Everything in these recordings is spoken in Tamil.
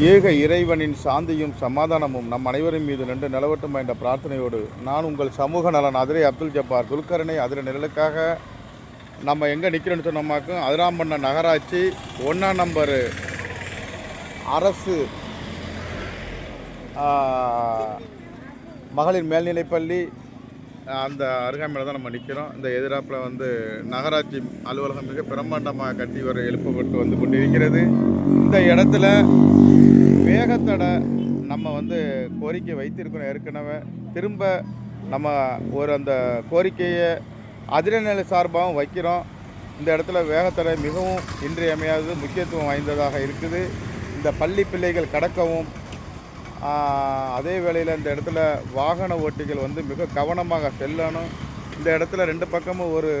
ஏக இறைவனின் சாந்தியும் சமாதானமும் நம் அனைவரின் மீது நின்று நிலவட்டும் என்ற பிரார்த்தனையோடு நான் உங்கள் சமூக நலன் அதிரை அப்துல் ஜப்பார் துல்கரனை அதிர நிழலுக்காக நம்ம எங்கே நிற்கிறோன்னு சொன்னோமாக்கும் அதிராம்பண்ண நகராட்சி ஒன்றாம் நம்பரு அரசு மகளிர் மேல்நிலைப்பள்ளி அந்த அருகாமையில் தான் நம்ம நிற்கிறோம் இந்த எதிராப்பில் வந்து நகராட்சி அலுவலகம் மிக பிரம்மாண்டமாக கட்டி வர எழுப்பப்பட்டு வந்து கொண்டிருக்கிறது. இந்த இடத்துல வேகத்தடை நம்ம வந்து கோரிக்கை வைத்திருக்கிறோம் ஏற்கனவே. திரும்ப நம்ம ஒரு அந்த கோரிக்கையை அதிரநிலை சார்பாகவும் வைக்கிறோம். இந்த இடத்துல வேகத்தடை மிகவும் இன்றியமையாதது முக்கியத்துவம் வாய்ந்ததாக இருக்குது. இந்த பள்ளி பிள்ளைகள் கடக்கவும் அதே வேளையில் இந்த இடத்துல வாகன ஓட்டிகள் வந்து மிக கவனமாக செல்லணும். இந்த இடத்துல ரெண்டு பக்கமும் ஒரு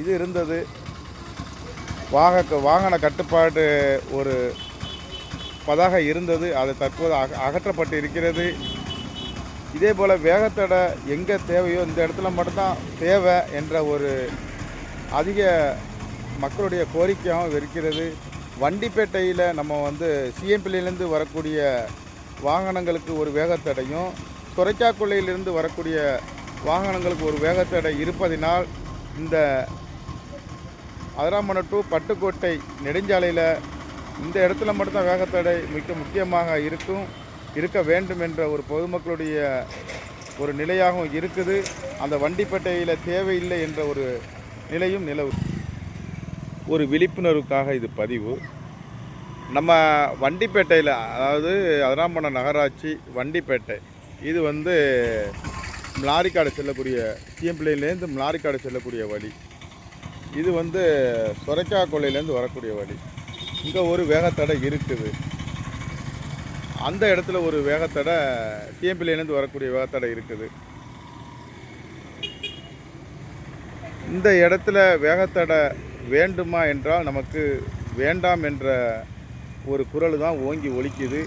இது இருந்தது. வாக வாகன கட்டுப்பாடு ஒரு பதாக இருந்தது. அது தற்போது அக அகற்றப்பட்டு இருக்கிறது இதே போல் வேகத்தடை எங்கே தேவையோ இந்த இடத்துல மட்டும்தான் தேவை என்ற ஒரு அதிக மக்களுடைய கோரிக்கையாகவும் இருக்கிறது. வண்டிப்பேட்டையில் நம்ம வந்து சிஎம்பிலேருந்து வரக்கூடிய வாகனங்களுக்கு ஒரு வேகத்தடையும் சுரைச்சாக்குள்ளையிலிருந்து வரக்கூடிய வாகனங்களுக்கு ஒரு வேகத்தடை இருப்பதினால் இந்த அதிராமணம் டு பட்டுக்கோட்டை நெடுஞ்சாலையில் இந்த இடத்துல மட்டும்தான் வேகத்தடை மிக முக்கியமாக இருக்கும் இருக்க வேண்டும் என்ற ஒரு பொதுமக்களுடைய ஒரு நிலையாகவும் இருக்குது. அந்த வண்டிப்பேட்டையில் தேவையில்லை என்ற ஒரு நிலையும் நிலவு ஒரு விழிப்புணர்வுக்காக இது பதிவு. நம்ம வண்டிப்பேட்டையில் அதாவது அதனாம்பணம் நகராட்சி வண்டிப்பேட்டை இது வந்து மிளாரிக்காடு செல்லக்கூடிய சிஎம்பிள்ளையிலேருந்து மிளாரிக்காடு செல்லக்கூடிய வழி. இது வந்து சொரைக்கா கொள்ளையிலேருந்து வரக்கூடிய வழி. இங்கே ஒரு வேகத்தடை இருக்குது. அந்த இடத்துல ஒரு வேகத்தடை சிஎம்பிலேருந்து வரக்கூடிய வேகத்தடை இருக்குது. இந்த இடத்துல வேகத்தடை வேண்டுமா என்றால் நமக்கு வேண்டாம் என்ற ஒரு குரல் தான் ஓங்கி ஒலிக்குது.